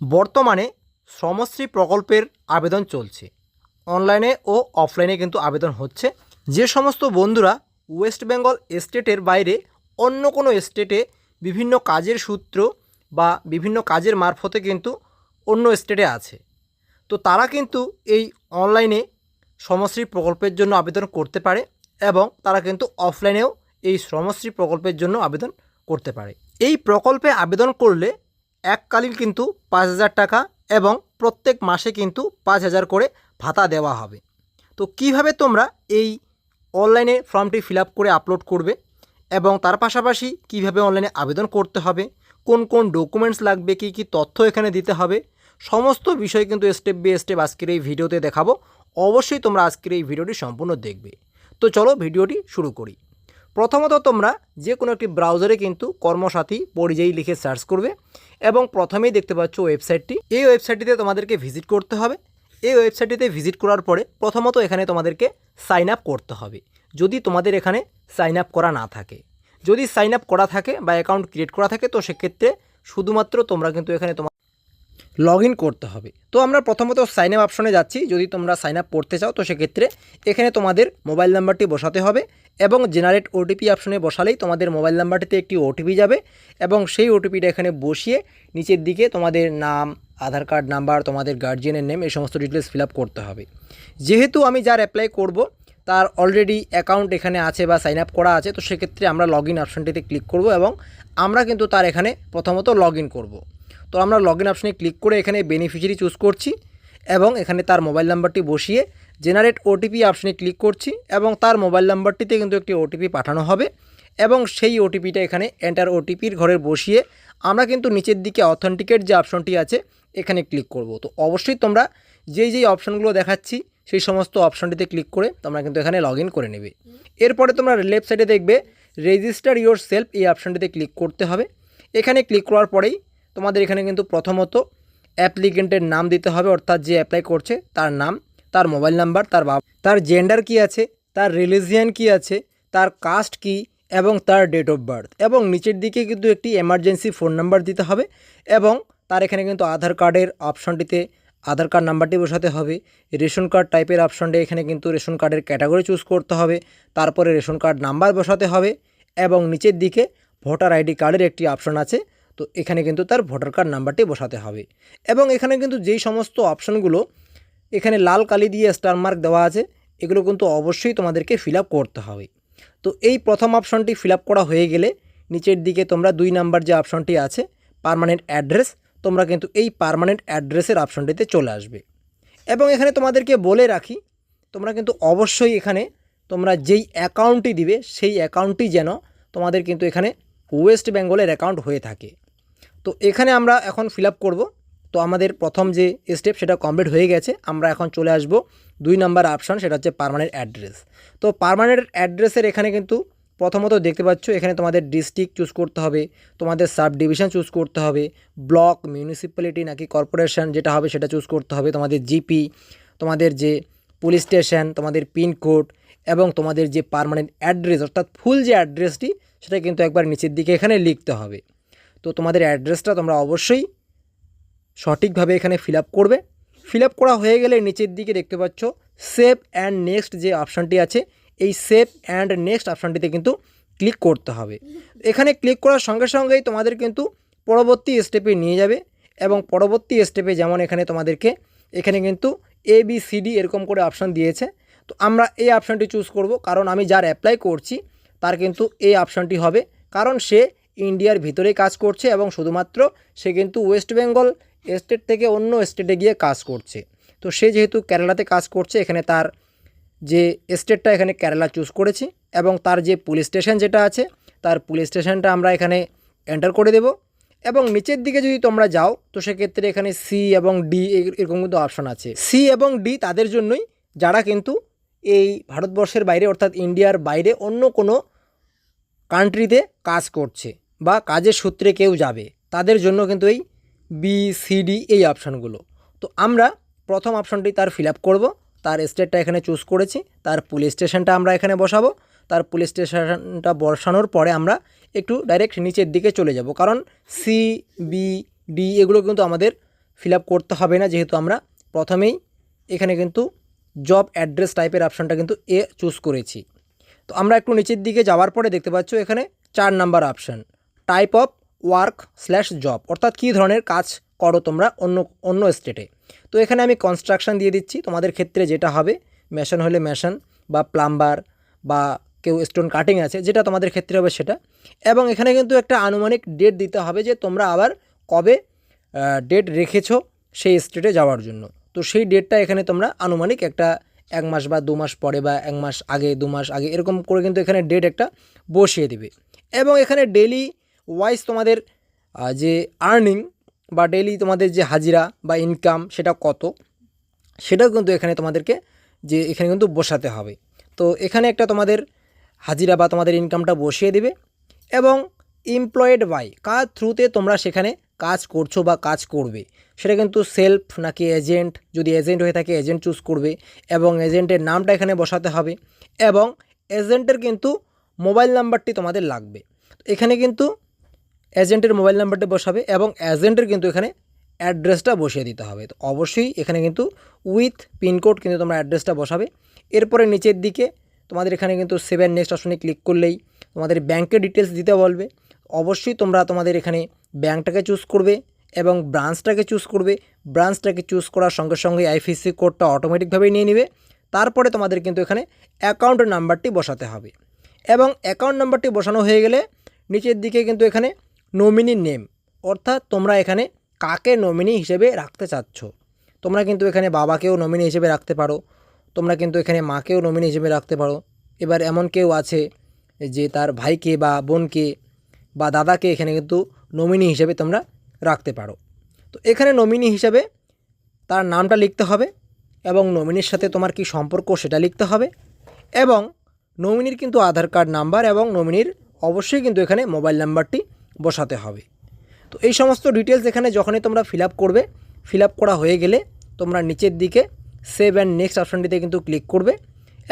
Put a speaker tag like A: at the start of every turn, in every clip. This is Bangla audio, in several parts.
A: বর্তমানে শ্রমশ্রী প্রকল্পের আবেদন চলছে। অনলাইনে ও অফলাইনে কিন্তু আবেদন হচ্ছে। যে সমস্ত বন্ধুরা ওয়েস্ট বেঙ্গল স্টেটের বাইরে অন্য কোনো স্টেটে বিভিন্ন কাজের সূত্র বা বিভিন্ন কাজের মারফতে কিন্তু অন্য স্টেটে আছে। তো তারা কিন্তু এই অনলাইনে শ্রমশ্রী প্রকল্পের জন্য আবেদন করতে পারে এবং তারা কিন্তু অফলাইনেও এই শ্রমশ্রী প্রকল্পের জন্য আবেদন করতে পারে। এই প্রকল্পে আবেদন করলে এককালীন কিন্তু পাঁচ হাজার টাকা এবং প্রত্যেক মাসে কিন্তু পাঁচ হাজার করে ভাতা দেওয়া হবে। তো কীভাবে তোমরা এই অনলাইনে ফর্মটি ফিল করে আপলোড করবে এবং তার পাশাপাশি কীভাবে অনলাইনে আবেদন করতে হবে, কোন কোন ডকুমেন্টস লাগবে, কী কী তথ্য এখানে দিতে হবে, সমস্ত বিষয় কিন্তু স্টেপ বাই স্টেপ আজকের এই ভিডিওতে দেখাবো। অবশ্যই তোমরা আজকের এই ভিডিওটি সম্পূর্ণ দেখবে। তো চলো ভিডিওটি শুরু করি। প্রথমত তোমরা যে কোনো একটি ব্রাউজারে কিন্তু কর্মসাথী পরিযায়ী লিখে সার্চ করবে এবং প্রথমেই দেখতে পাচ্ছ ওয়েবসাইটটি এই ওয়েবসাইটটিতে তোমাদেরকে ভিজিট করতে হবে। এই ওয়েবসাইটটিতে ভিজিট করার পরে প্রথমত এখানে তোমাদেরকে সাইন আপ করতে হবে। যদি তোমাদের এখানে সাইন আপ করা না থাকে। যদি সাইন আপ করা থাকে বা অ্যাকাউন্ট ক্রিয়েট করা থাকে, তো সেক্ষেত্রে শুধুমাত্র তোমরা কিন্তু এখানে তোমার লগ ইন করতে হবে। তো আমরা প্রথমত সাইন আপ অপশনে যাচ্ছি। যদি তোমরা সাইন আপ করতে চাও, তো সেক্ষেত্রে এখানে তোমাদের মোবাইল নাম্বারটি বসাতে হবে এবং জেনারেট ওটিপি অপশনে বসালেই তোমাদের মোবাইল নাম্বারটিতে একটি ওটিপি যাবে এবং সেই ওটিপিটা এখানে বসিয়ে নিচের দিকে তোমাদের নাম, আধার কার্ড নাম্বার তোমাদের গার্জিয়ানের নেম এই সমস্ত ডিটেলস ফিল করতে হবে। যেহেতু আমি যার অ্যাপ্লাই করব, তার অলরেডি অ্যাকাউন্ট এখানে আছে বা সাইন আপ করা আছে, তো সেক্ষেত্রে আমরা লগ ইন অপশানটিতে ক্লিক করব এবং আমরা কিন্তু তার এখানে প্রথমত লগ ইন করব। তো আমরা লগ ইন অপশানে ক্লিক করে এখানে বেনিফিশিয়ারি চুজ করছি এবং এখানে তার মোবাইল নাম্বারটি বসিয়ে জেনারেট ওটিপি অপশানে ক্লিক করছি এবং তার মোবাইল নাম্বারটিতে কিন্তু একটি ওটিপি পাঠানো হবে এবং সেই ওটিপিটা এখানে এন্টার ওটিপির ঘরে বসিয়ে আমরা কিন্তু নিচের দিকে অথেন্টিকেট যে অপশনটি আছে এখানে ক্লিক করব। তো অবশ্যই তোমরা যেই যেই অপশনগুলো দেখাচ্ছি সেই সমস্ত অপশনটিতে ক্লিক করে তোমরা কিন্তু এখানে লগ করে নেবে। এরপরে তোমরা লেফট সাইডে দেখবে রেজিস্টার ইওর সেলফ এই অপশনটিতে ক্লিক করতে হবে। এখানে ক্লিক করার পরেই তোমাদের এখানে কিন্তু প্রথমত অ্যাপ্লিকেন্টের নাম দিতে হবে, অর্থাৎ যে অ্যাপ্লাই করছে তার নাম, তার মোবাইল নাম্বার তার বাবা, তার জেন্ডার কি আছে, তার রিলিজিয়ান কি আছে, তার কাস্ট কি, এবং তার ডেট অফ বার্থ এবং নিচের দিকে কিন্তু একটি এমার্জেন্সি ফোন নাম্বার দিতে হবে, এবং তার এখানে কিন্তু আধার কার্ডের অপশনটিতে আধার কার্ড নাম্বারটি বসাতে হবে, রেশন কার্ড টাইপের অপশনটা এখানে কিন্তু রেশন কার্ডের ক্যাটাগরি চুজ করতে হবে, তারপরে রেশন কার্ড নাম্বার বসাতে হবে, এবং নিচের দিকে ভোটার আইডি কার্ডের একটি অপশন আছে তো এখানে কিন্তু তার ভোটার কার্ড নাম্বারটি বসাতে হবে। এবং এখানে কিন্তু যেই সমস্ত অপশনগুলো এখানে লাল কালি দিয়ে স্টার মার্ক দেওয়া আছে, এগুলো কিন্তু অবশ্যই তোমাদেরকে ফিল করতে হবে। তো এই প্রথম অপশনটি ফিল করা হয়ে গেলে নিচের দিকে তোমরা দুই নাম্বার যে অপশনটি আছে পার্মানেন্ট অ্যাড্রেস তোমরা কিন্তু এই পারমানেন্ট অ্যাড্রেসের অপশনটিতে চলে আসবে। এবং এখানে তোমাদেরকে বলে রাখি, তোমরা কিন্তু অবশ্যই এখানে তোমরা যেই অ্যাকাউন্টটি দিবে, সেই অ্যাকাউন্টটি যেন তোমাদের কিন্তু এখানে ওয়েস্ট বেঙ্গলের অ্যাকাউন্ট হয়ে থাকে। তো এখানে আমরা এখন ফিল আপ করব। তো আমাদের প্রথম যে স্টেপ সেটা কমপ্লিট হয়ে গেছে। আমরা এখন চলে আসব দুই নাম্বার অপশান সেটা হচ্ছে পার্মানেন্ট অ্যাড্রেস তো পার্মানেন্ট অ্যাড্রেসের এখানে কিন্তু প্রথমত দেখতে পাচ্ছ, এখানে তোমাদের ডিস্ট্রিক্ট চুজ করতে হবে, তোমাদের সাব ডিভিশন চুজ করতে হবে ব্লক মিউনিসিপ্যালিটি নাকি কর্পোরেশন যেটা হবে সেটা চুজ করতে হবে, তোমাদের জিপি তোমাদের যে পুলিশ স্টেশন তোমাদের পিনকোড এবং তোমাদের যে পার্মানেন্ট অ্যাড্রেস অর্থাৎ ফুল যে অ্যাড্রেসটি সেটা কিন্তু একবার নিচের দিকে এখানে লিখতে হবে। তো তোমাদের অ্যাড্রেসটা তোমরা অবশ্যই সঠিকভাবে এখানে ফিল করবে। ফিল করা হয়ে গেলে নিচের দিকে দেখতে পাচ্ছ সেভ অ্যান্ড নেক্সট যে অপশানটি আছে, এই সেভ অ্যান্ড নেক্সট অপশানটিতে কিন্তু ক্লিক করতে হবে। এখানে ক্লিক করার সঙ্গে সঙ্গেই তোমাদের কিন্তু পরবর্তী স্টেপে নিয়ে যাবে এবং পরবর্তী স্টেপে যেমন এখানে তোমাদেরকে এখানে কিন্তু এ বি সি ডি এরকম করে অপশান দিয়েছে। তো আমরা এই অপশানটি চুজ করব, কারণ আমি যার অ্যাপ্লাই করছি, তার কিন্তু এই অপশানটি হবে। কারণ সে ইন্ডিয়ার ভিতরেই কাজ করছে এবং শুধুমাত্র সে কিন্তু ওয়েস্ট বেঙ্গল স্টেট থেকে অন্য স্টেটে গিয়ে কাজ করছে। তো সে যেহেতু কেরালাতে কাজ করছে, এখানে তার যে স্টেটটা এখানে কেরালা চুজ করেছি এবং তার যে পুলিশ স্টেশন যেটা আছে, তার পুলিশ স্টেশনটা আমরা এখানে এন্টার করে দেব। এবং নিচের দিকে যদি তোমরা যাও, তো সেক্ষেত্রে এখানে সি এবং ডি এরকম কিন্তু অপশন আছে। সি এবং ডি তাদের জন্যই যারা কিন্তু এই ভারতবর্ষের বাইরে অর্থাৎ ইন্ডিয়ার বাইরে অন্য কোনো কান্ট্রিতে কাজ করছে। বা কাজের সূত্রে কেউ যাবে, তাদের জন্য কিন্তু এই বি সি ডি এই অপশানগুলো তো আমরা প্রথম অপশানটি তার ফিল আপ করব, তার স্টেটটা এখানে চুজ করেছি, তার পুলিশ স্টেশনটা আমরা এখানে বসাবো, তার পুলিশ স্টেশনটা বসানোর পরে আমরা একটু ডাইরেক্ট নিচের দিকে চলে যাব। কারণ সি বি ডি এগুলো কিন্তু আমাদের ফিল করতে হবে না, যেহেতু আমরা প্রথমেই এখানে কিন্তু জব অ্যাড্রেস টাইপের অপশানটা কিন্তু এ চুজ করেছি। তো আমরা একটু নিচের দিকে যাওয়ার পরে দেখতে পাচ্ছ এখানে চার number option type of work slash job অর্থাৎ কী ধরনের কাজ করো তোমরা অন্য অন্য স্টেটে তো এখানে আমি কনস্ট্রাকশন দিয়ে দিচ্ছি, তোমাদের ক্ষেত্রে যেটা হবে, মেশন হলে মেশন বা প্লাম্বার বা কেউ স্টোন কাটিং আছে, যেটা তোমাদের ক্ষেত্রে হবে সেটা। এবং এখানে কিন্তু একটা আনুমানিক ডেট দিতে হবে যে তোমরা আবার কবে ডেট রেখেছো সেই স্টেটে যাওয়ার জন্য। তো সেই ডেটটা এখানে তোমরা আনুমানিক একটা এক মাস বা দু মাস পরে বা এক মাস আগে, দু মাস আগে, এরকম করে কিন্তু এখানে ডেট একটা বসিয়ে দিবে। এবং এখানে ডেলি ওয়াইজ তোমাদের যে আর্নিং বা ডেলি তোমাদের যে হাজিরা বা ইনকাম সেটা কত, সেটাও কিন্তু এখানে তোমাদেরকে, যে এখানে কিন্তু বসাতে হবে। তো এখানে একটা তোমাদের হাজিরা বা তোমাদের ইনকামটা বসিয়ে দিবে এবং এমপ্লয়েড বাই কার থ্রুতে তোমরা সেখানে কাজ করছ বা কাজ করবে। সেটা কিন্তু সেলফ নাকি এজেন্ট যদি এজেন্ট হয়ে থাকে এজেন্ট চুজ করবে এবং এজেন্টের নামটা এখানে বসাতে হবে এবং এজেন্টের কিন্তু মোবাইল নাম্বারটি তোমাদের লাগবে। এখানে কিন্তু এজেন্টের মোবাইল নাম্বারটা বসাবে এবং এজেন্টের কিন্তু এখানে অ্যাড্রেসটা বসিয়ে দিতে হবে। তো অবশ্যই এখানে কিন্তু উইথ পিনকোড কিন্তু তোমরা অ্যাড্রেসটা বসাবে। এরপরে নিচের দিকে তোমাদের এখানে কিন্তু সেভেন নেক্সট অপশনে ক্লিক করলেই তোমাদের ব্যাংকের ডিটেলস দিতে বলবে। অবশ্যই তোমরা তোমাদের এখানে ব্যাংকটাকে চুজ করবে এবং ব্রাঞ্চটাকে চুজ করবে। ব্রাঞ্চটাকে চুজ করার সঙ্গে সঙ্গে আইফিসি কোডটা অটোমেটিকভাবেই নিয়ে নেবে। তারপরে তোমাদের কিন্তু এখানে অ্যাকাউন্ট নাম্বারটি বসাতে হবে। এবং অ্যাকাউন্ট নাম্বারটি বসানো হয়ে গেলে নিচের দিকে কিন্তু এখানে নমিনি নেম অর্থাৎ তোমরা এখানে কাকে নমিনি হিসেবে রাখতে চাচ্ছ। তোমরা কিন্তু এখানে বাবাকেও নমিনি হিসেবে রাখতে পারো, তোমরা কিন্তু এখানে মাকেও নমিনি হিসেবে রাখতে পারো। এবার এমন কেউ আছে যে তার ভাইকে বা বোনকে বা দাদাকে এখানে কিন্তু নমিনি হিসেবে তোমরা রাখতে পারো। তো এখানে নমিনি হিসেবে তার নামটা লিখতে হবে এবং নমিনির সাথে তোমার কি সম্পর্ক সেটা লিখতে হবে এবং নমিনির কিন্তু আধার কার্ড নাম্বার এবং নমিনির অবশ্যই কিন্তু এখানে মোবাইল নাম্বারটি বসাতে হবে। তো এই সমস্ত ডিটেলস এখানে যখনই তোমরা ফিল করবে ফিল করা হয়ে গেলে তোমরা নিচের দিকে সেভ অ্যান্ড নেক্সট অপশানটিতে কিন্তু ক্লিক করবে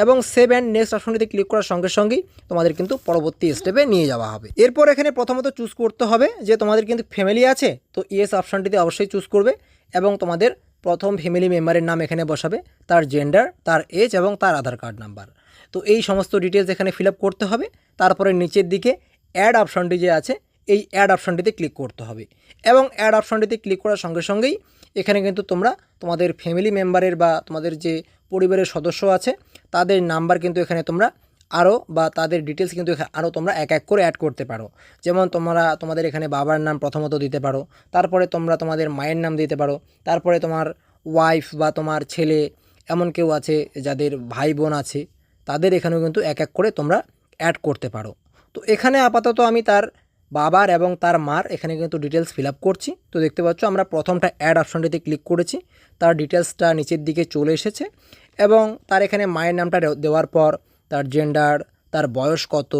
A: এবং সেভ অ্যান্ড নেক্সট অপশানটিতে ক্লিক করার সঙ্গে সঙ্গেই তোমাদের কিন্তু পরবর্তী স্টেপে নিয়ে যাওয়া হবে। এরপর এখানে প্রথমত চুজ করতে হবে যে তোমাদের কিন্তু ফ্যামিলি আছে, তো ইয়েস অপশানটিতে অবশ্যই চুজ করবে এবং তোমাদের প্রথম ফ্যামিলি মেম্বারের নাম এখানে বসাবে, তার জেন্ডার তার এজ এবং তার আধার কার্ড নাম্বার তো এই সমস্ত ডিটেলস এখানে ফিল করতে হবে, তারপরে নিচের দিকে অ্যাড অপশানটি যে আছে এই অ্যাড অপশানটিতে ক্লিক করতে হবে। এবং অ্যাড অপশানটিতে ক্লিক করার সঙ্গে সঙ্গেই এখানে কিন্তু তোমরা তোমাদের ফ্যামিলি মেম্বারের বা তোমাদের যে পরিবারের সদস্য আছে, তাদের নাম্বার কিন্তু এখানে তোমরা আরও বা তাদের ডিটেলস কিন্তু আরও তোমরা এক এক করে অ্যাড করতে পারো। যেমন তোমরা তোমাদের এখানে বাবার নাম প্রথমত দিতে পারো, তারপরে তোমরা তোমাদের মায়ের নাম দিতে পারো, তারপরে তোমার ওয়াইফ বা তোমার ছেলে, এমন কেউ আছে যাদের ভাই বোন আছে, তাদের এখানেও কিন্তু এক এক করে তোমরা অ্যাড করতে পারো। তো এখানে আপাতত আমি তার বাবার এবং তার মার, এখানে কিন্তু ডিটেলস ফিল করছি। তো দেখতে পাচ্ছ, আমরা প্রথমটা অ্যাড অপশনটিতে ক্লিক করেছি। তার ডিটেলসটা নিচের দিকে চলে এসেছে এবং তার এখানে মায়ের নামটা দেওয়ার পর তার জেন্ডার তার বয়স কত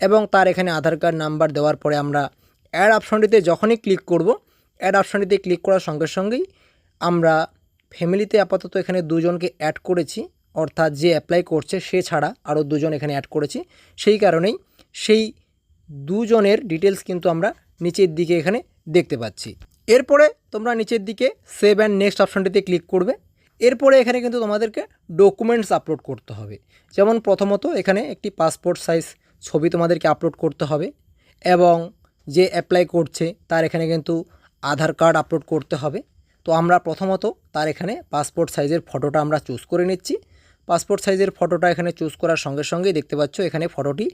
A: এবং তার এখানে আধার কার্ড নাম্বার দেওয়ার পরে আমরা অ্যাড অপশনটিতে যখনই ক্লিক করব অ্যাড অপশনটিতে ক্লিক করার সঙ্গে সঙ্গেই আমরা ফ্যামিলিতে আপাতত এখানে দুজনকে অ্যাড করেছি। অর্থাৎ যে অ্যাপ্লাই করছে সে ছাড়া আরও দুজন এখানে অ্যাড করেছি। সেই কারণেই সেই দুজনের ডিটেলস কিন্তু আমরা নিচের দিকে এখানে দেখতে পাচ্ছি। এরপরে তোমরা নিচের দিকে সেভ অ্যান্ড নেক্সট অপশনটিতে ক্লিক করবে। এরপরে এখানে কিন্তু তোমাদেরকে ডকুমেন্টস আপলোড করতে হবে। যেমন প্রথমত এখানে একটি পাসপোর্ট সাইজ ছবি তোমাদেরকে আপলোড করতে হবে এবং যে অ্যাপ্লাই করছে তার এখানে কিন্তু আধার কার্ড আপলোড করতে হবে। তো আমরা প্রথমত তার এখানে পাসপোর্ট সাইজের ফটোটা আমরা চুজ করে নিচ্ছি। পাসপোর্ট সাইজের ফটোটা এখানে চুজ করার সঙ্গে সঙ্গেই দেখতে পাচ্ছ, এখানে ফটোটি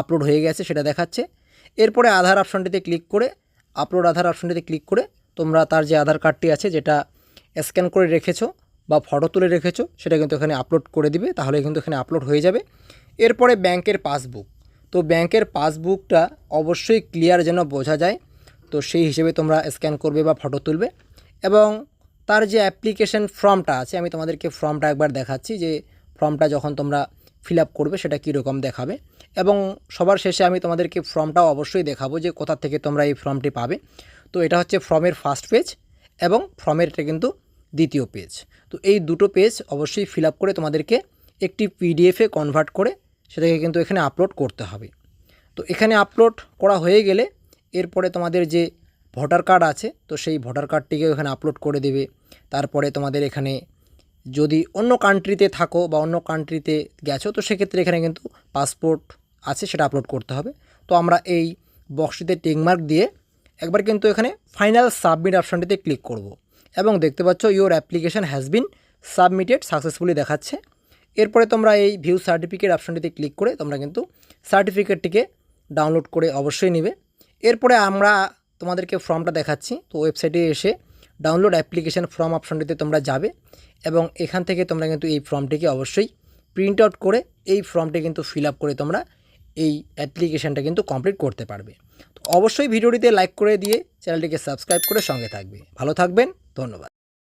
A: আপলোড হয়ে গেছে, সেটা দেখাচ্ছে। এরপরে আধার অপশনটিতে ক্লিক করে আপলোড আধার অপশনটিতে ক্লিক করে তোমরা তার যে আধার কার্ডটি আছে, যেটা স্ক্যান করে রেখেছো বা ফটো তুলে রেখেছো, সেটা কিন্তু এখানে আপলোড করে দিবে, তাহলে কিন্তু এখানে আপলোড হয়ে যাবে। এরপরে ব্যাংকের পাসবুক তো ব্যাংকের পাসবুকটা অবশ্যই ক্লিয়ার যেন বোঝা যায়, তো সেই হিসেবে তোমরা স্ক্যান করবে বা ফটো তুলবে। এবং তার যে অ্যাপ্লিকেশন ফর্মটা আছে, আমি তোমাদেরকে ফর্মটা একবার দেখাচ্ছি যে ফর্মটা যখন তোমরা ফিল আপ করবে, সেটা কীরকম দেখাবে। এবং সবার শেষে আমি তোমাদেরকে ফর্মটাও অবশ্যই দেখাবো যে কোথা থেকে তোমরা এই ফর্মটি পাবে। তো এটা হচ্ছে ফর্মের ফার্স্ট পেজ এবং ফর্মের এটা কিন্তু দ্বিতীয় পেজ তো এই দুটো পেজ অবশ্যই ফিল করে তোমাদেরকে একটি পিডিএফে কনভার্ট করে সেটাকে কিন্তু এখানে আপলোড করতে হবে। তো এখানে আপলোড করা হয়ে গেলে এরপরে তোমাদের যে ভোটার কার্ড আছে, তো সেই ভোটার কার্ডটিকেও এখানে আপলোড করে দেবে। তারপরে তোমাদের এখানে যদি অন্য কান্ট্রিতে থাকো বা অন্য কান্ট্রিতে গেছো, তো সেক্ষেত্রে এখানে কিন্তু পাসপোর্ট আছে, সেটা আপলোড করতে হবে। তো আমরা এই বক্সটিতে টেকমার্ক দিয়ে একবার কিন্তু এখানে ফাইনাল সাবমিট অপশানটিতে ক্লিক করব। এবং দেখতে পাচ্ছ your application has been submitted successfully দেখাচ্ছে। এরপরে তোমরা এই ভিউ সার্টিফিকেট অপশানটিতে ক্লিক করে তোমরা কিন্তু সার্টিফিকেটটিকে ডাউনলোড করে অবশ্যই নেবে। এরপরে আমরা তোমাদেরকে ফর্মটা দেখাচ্ছি। তো ওয়েবসাইটে এসে ডাউনলোড অ্যাপ্লিকেশান ফর্ম অপশানটিতে তোমরা যাবে। এবং এখান থেকে তোমরা কিন্তু এই ফর্মটিকে অবশ্যই প্রিন্ট আউট করে এই ফর্মটি কিন্তু ফিল আপ করে তোমরা এই অ্যাপ্লিকেশানটা কিন্তু কমপ্লিট করতে পারবে। তো অবশ্যই ভিডিওটিতে লাইক করে দিয়ে চ্যানেলটিকে সাবস্ক্রাইব করে সঙ্গে থাকবে। ভালো থাকবেন, ধন্যবাদ।